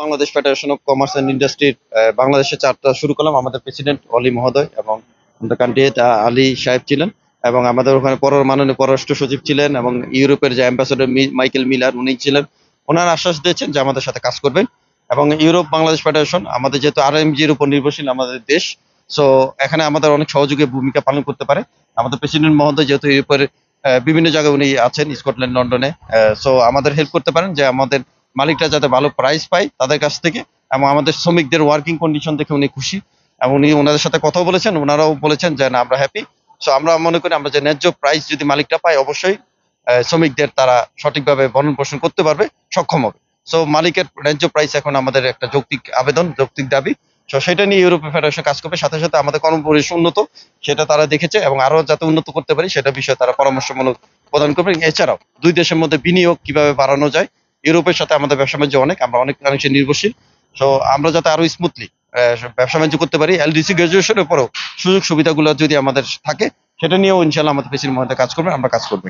Bangladesh Federation of Commerce and ইন্ডাস্ট্রির বাংলাদেশে চারটা শুরু করলাম। আমাদের প্রেসিডেন্ট অলি মহোদয় এবং আমাদের ক্যান্ডিডেট আলী সাহেব ছিলেন এবং আমাদের ওখানে পর মাননীয় পররাষ্ট্র সচিব ছিলেন এবং ইউরোপের যে অ্যাম্বাসেডর মাইকেল মিলার, উনি ছিলেন। ওনারা আশ্বাস দিয়েছেন যে আমাদের সাথে কাজ করবেন এবং ইউরোপ, বাংলাদেশ ফেডারেশন আমাদের যেহেতু আর এর উপর নির্ভরশীল আমাদের দেশ সো এখানে আমাদের অনেক সহযোগী ভূমিকা পালন করতে পারে। আমাদের প্রেসিডেন্ট মহোদয় যেহেতু ইউরোপের বিভিন্ন জায়গায় উনি আছেন, স্কটল্যান্ড, লন্ডনে সো আমাদের হেল্প করতে পারেন যে আমাদের মালিকরা যাতে ভালো প্রাইস পায় তাদের কাছ থেকে এবং আমাদের শ্রমিকদের ওয়ার্কিং কন্ডিশন দেখে উনি খুশি এবং উনি ওনাদের সাথে কথাও বলেছেন ওনারাও বলেছেন যে, না, আমরা হ্যাপি সো আমরা মনে করি আমরা যে ন্যায্য প্রাইস যদি মালিকটা পায়, অবশ্যই শ্রমিকদের তারা সঠিকভাবে ভরণ পোষণ করতে পারবে, সক্ষম হবে। সো মালিকের ন্যায্য প্রাইস এখন আমাদের একটা যৌক্তিক আবেদন, যৌক্তিক দাবি। সো সেটা নিয়ে ইউরোপীয় ফেডারেশন কাজ করবে, সাথে সাথে আমাদের কর্মপরিবেশ উন্নত, সেটা তারা দেখেছে এবং আরও যাতে উন্নত করতে পারি, সেটা বিষয়ে তারা পরামর্শমূলক প্রদান করবে। এছাড়াও দুই দেশের মধ্যে বিনিয়োগ কীভাবে বাড়ানো যায় ইউরোপের সাথে আমাদের ব্যবসা বাণিজ্য অনেক, আমরা অনেক মানুষের নির্ভরশীল তো আমরা যাতে আরও স্মুথলি ব্যবসা বাণিজ্য করতে পারি এলডিসি গ্রাজুয়েশনের পরেও সুযোগ সুবিধাগুলো যদি আমাদের থাকে, সেটা নিয়েও ইনশাল্লাহ আমাদের প্রেসিডেন্ট মধ্যে কাজ করবে, আমরা কাজ করব।